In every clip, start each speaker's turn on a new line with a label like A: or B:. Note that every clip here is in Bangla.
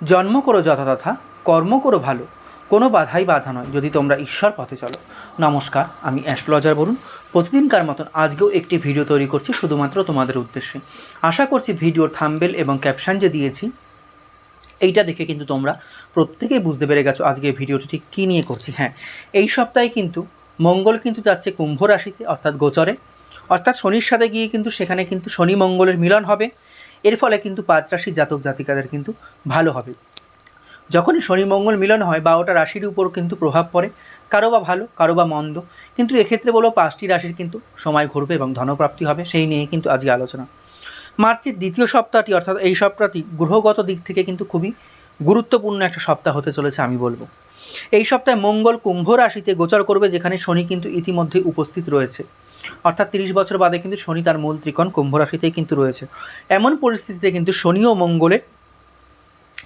A: জন্ম করো যথাযথা, কর্ম করো ভালো। কোনো বাধাই বাধা নয়, যদি তোমরা ঈশ্বর পথে চলো। নমস্কার, আমি অ্যাস্ট্রোলজার বলুন প্রতিদিনকার মতন আজকেও একটি ভিডিও তৈরি করছি শুধুমাত্র তোমাদের উদ্দেশ্যে। আশা করছি ভিডিওর থাম্বেল এবং ক্যাপশন যে দিয়েছি, এইটা দেখে কিন্তু তোমরা প্রত্যেকেই বুঝতে পেরে গেছো আজকে ভিডিওটি ঠিক কী নিয়ে করছি। হ্যাঁ এই সপ্তাহে কিন্তু মঙ্গল কিন্তু যাচ্ছে কুম্ভ রাশিতে, অর্থাৎ গোচরে। অর্থাৎ শনির সাথে গিয়ে কিন্তু সেখানে কিন্তু শনি মঙ্গলের মিলন হবে। এর ফলে কিন্তু পাঁচ রাশির জাতক জাতিকাদের কিন্তু ভালো হবে। যখনই শনি মঙ্গল মিলন হয় বা ওটা রাশির উপর কিন্তু প্রভাব পড়ে। কারও বা ভালো, কারও বা মন্দ। কিন্তু এক্ষেত্রে বলো পাঁচটি রাশির কিন্তু সময় ঘুরবে এবং ধনপ্রাপ্তি হবে, সেই নিয়ে কিন্তু আজকে আলোচনা। মার্চের দ্বিতীয় সপ্তাহটি অর্থাৎ এই সপ্তাহটি গ্রহগত দিক থেকে কিন্তু খুবই গুরুত্বপূর্ণ একটা সপ্তাহ হতে চলেছে আমি বলব। এই সপ্তাহে মঙ্গল কুম্ভ রাশিতে গোচর করবে, যেখানে শনি কিন্তু ইতিমধ্যে উপস্থিত রয়েছে। অর্থাৎ তিরিশ বছর বাদে কিন্তু শনি তার মূল ত্রিকোণ কুম্ভ রাশিতেই কিন্তু রয়েছে। এমন পরিস্থিতিতে কিন্তু শনি ও মঙ্গলের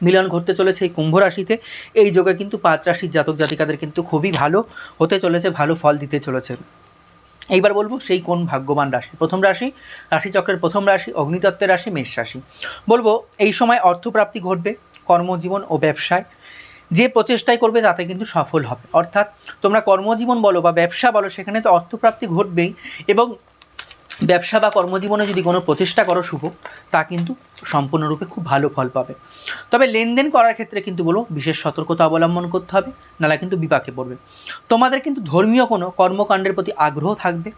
A: মিলন ঘটতে চলেছে এই কুম্ভ রাশিতে। এই যোগে কিন্তু পাঁচ রাশির জাতক জাতিকাদের কিন্তু খুবই ভালো হতে চলেছে, ভালো ফল দিতে চলেছে। এইবার বলব সেই কোন ভাগ্যবান রাশি? প্রথম রাশি, রাশিচক্রের প্রথম রাশি, অগ্নিতত্ত্বের রাশি, মেষ রাশি। বলব এই সময় অর্থপ্রাপ্তি ঘটবে, কর্মজীবন ও ব্যবসায়। যে প্রচেষ্টাই করবে তাতে কিন্তু সফল হবে। অর্থাৎ তোমরা কর্মজীবন বলো বা ব্যবসা বলো, সেখানে তো অর্থপ্রাপ্তি ঘটবেই এবং ব্যবসা বা কর্মজীবনে যদি কোনো প্রচেষ্টা করো শুভ, তা কিন্তু সম্পূর্ণরূপে খুব ভালো ফল পাবে। তবে লেনদেন করার ক্ষেত্রে কিন্তু বলো, বিশেষ সতর্কতা অবলম্বন করতে হবে, নাহলে কিন্তু বিপাকে পড়বে। তোমাদের কিন্তু ধর্মীয় কোনো কর্মকাণ্ডের প্রতি আগ্রহ থাকবে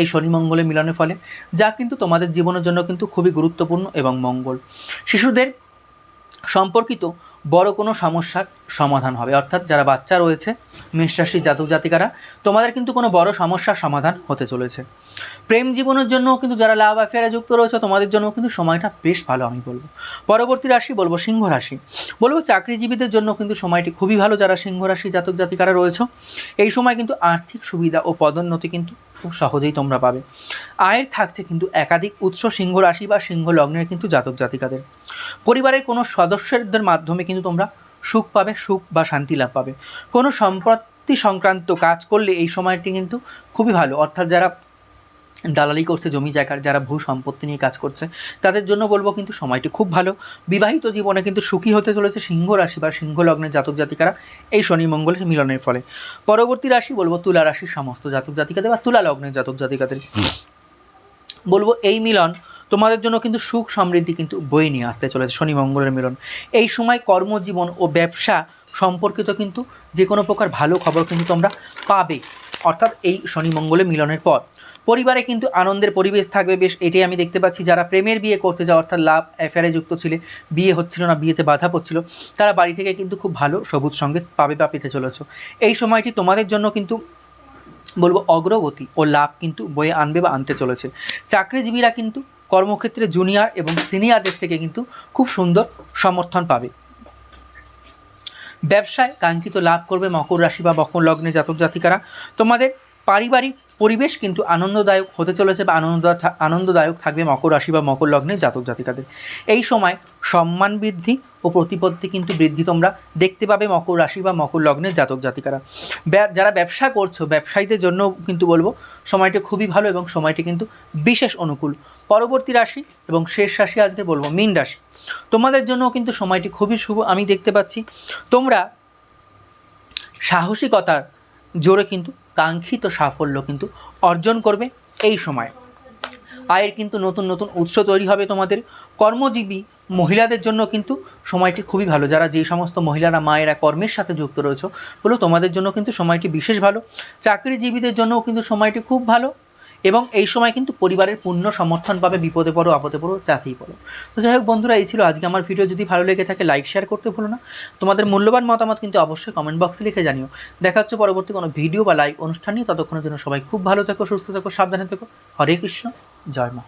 A: এই শনি মঙ্গলের মিলনের ফলে, যা কিন্তু তোমাদের জীবনের জন্য কিন্তু খুবই গুরুত্বপূর্ণ এবং মঙ্গল। শিশুদের সম্পর্কিত বড় কোনো সমস্যার সমাধান হবে। অর্থাৎ যারা বাচ্চা রয়েছে, মেষরাশি জাতক জাতিকারা, তোমাদের কিন্তু কোনো বড় সমস্যার সমাধান হতে চলেছে। প্রেম জীবনের জন্য কিন্তু যারা লাভ অ্যাফেয়ারে যুক্ত রয়েছে, তোমাদের জন্য কিন্তু সময়টা বেশ ভালো, আমি বলব। পরবর্তী রাশি বলব সিংহ রাশি। বলব চাকরিজীবীদের জন্য কিন্তু সময়টি খুবই ভালো, যারা সিংহ রাশি জাতক জাতিকারা রয়েছে। এই সময় কিন্তু আর্থিক সুবিধা ও পদোন্নতি কিন্তু খুব সহজেই তোমরা পাবে। আয়ের থাকছে কিন্তু একাধিক উৎস, সিংহ রাশি বা সিংহ লগ্নের কিন্তু জাতক জাতিকাদের। পরিবারের কোনো সদস্যদের মাধ্যমে কিন্তু তোমরা সুখ পাবে, সুখ বা শান্তি লাভ পাবে। কোনো সম্পত্তি সংক্রান্ত কাজ করলে এই সময়টি কিন্তু খুবই ভালো। অর্থাৎ যারা দালালি করছে, জমি জায়গার যারা ভূ সম্পত্তি নিয়ে কাজ করছে, তাদের জন্য বলব কিন্তু সময়টি খুব ভালো। বিবাহিত জীবনে কিন্তু সুখী হতে চলেছে সিংহ রাশি বা সিংহ লগ্নের জাতক জাতিকারা এই শনি মঙ্গলের মিলনের ফলে। পরবর্তী রাশি বলব তুলা রাশির সমস্ত জাতক জাতিকাদের বা তুলা লগ্নের জাতক জাতিকাদের। বলব এই মিলন তোমাদের জন্য কিন্তু সুখ সমৃদ্ধি কিন্তু বয়ে নিয়ে আসতে চলেছে শনি মঙ্গলের মিলন। এই সময় কর্মজীবন ও ব্যবসা সম্পর্কিত কিন্তু যে কোনো প্রকার ভালো খবর কিন্তু তোমরা পাবে। অর্থাৎ এই শনি মঙ্গলের মিলনের পর। পরিবারে কিন্তু আনন্দের পরিবেশ থাকবে, বেশ এটাই আমি দেখতে পাচ্ছি। যারা প্রেমের বিয়ে করতে যাওয়া, অর্থাৎ লাভ অ্যাফেয়ারে যুক্ত ছিলে, বিয়ে হচ্ছিল না, বিয়েতে বাধা পড়ছিল, তারা বাড়ি থেকে কিন্তু খুব ভালো সবুজ সঙ্গে পাবে বা পেতে চলেছ। এই সময়টি তোমাদের জন্য কিন্তু বলব অগ্রগতি ও লাভ কিন্তু বয়ে আনবে বা আনতে চলেছে। চাকরিজীবীরা কিন্তু কর্মক্ষেত্রে জুনিয়র এবং সিনিয়রদের থেকে কিন্তু খুব সুন্দর সমর্থন পাবে। ব্যবসায় কাঙ্ক্ষিত লাভ করবে মকর রাশি বা মকর লগ্নে জাতক জাতিকারা। তোমাদের পারিবারিক পরিবেশ কিন্তু আনন্দদায়ক হতে চলেছে বা আনন্দ আনন্দদায়ক থাকবে মকর রাশি বা মকর লগ্নের জাতক জাতিকাদের। এই সময় সম্মান বৃদ্ধি ও প্রতিপত্তি কিন্তু বৃদ্ধি তোমরা দেখতে পাবে মকর রাশি বা মকর লগ্নের জাতক জাতিকারা। যারা ব্যবসা করছ, ব্যবসায়ীদের জন্য কিন্তু বলব, সময়টি খুবই ভালো এবং সময়টি কিন্তু বিশেষ অনুকূল। পরবর্তী রাশি এবং শেষ রাশি আজকে বলব মীন রাশি। তোমাদের জন্য কিন্তু সময়টি খুবই শুভ। আমি দেখতে পাচ্ছি তোমরা সাহসিকতার জোরে কিন্তু কাঙ্ক্ষিত সাফল্য কিন্তু অর্জন করবে এই সময়। আয়ের কিন্তু নতুন নতুন উৎস তৈরি হবে তোমাদের। কর্মজীবী মহিলাদের জন্য কিন্তু সময়টি খুবই ভালো। যারা যে সমস্ত মহিলারা মায়েরা কর্মের সাথে যুক্ত রয়েছে, বলো তোমাদের জন্য কিন্তু সময়টি বিশেষ ভালো। চাকরিজীবীদের জন্যও কিন্তু সময়টি খুব ভালো। এবং এই সময় কিন্তু পরিবারের পূর্ণ সমর্থন পাবে, বিপদে পড়ো, আপদে পড়ো, যাতেই পড়ো। তো যাই হোক বন্ধুরা, এই ছিল আজকে আমার ভিডিও যদি ভালো লেগে থাকে লাইক শেয়ার করতে ভুলো না। তোমাদের মূল্যবান মতামত কিন্তু অবশ্যই কমেন্ট বক্সে লিখে জানিও। দেখা হচ্ছে পরবর্তী কোনো ভিডিও বা লাইভ অনুষ্ঠান নিয়ে। ততক্ষণের জন্য সবাই খুব ভালো থেকো, সুস্থ থেকো, সাবধানে থেকো। হরে কৃষ্ণ, জয় মা।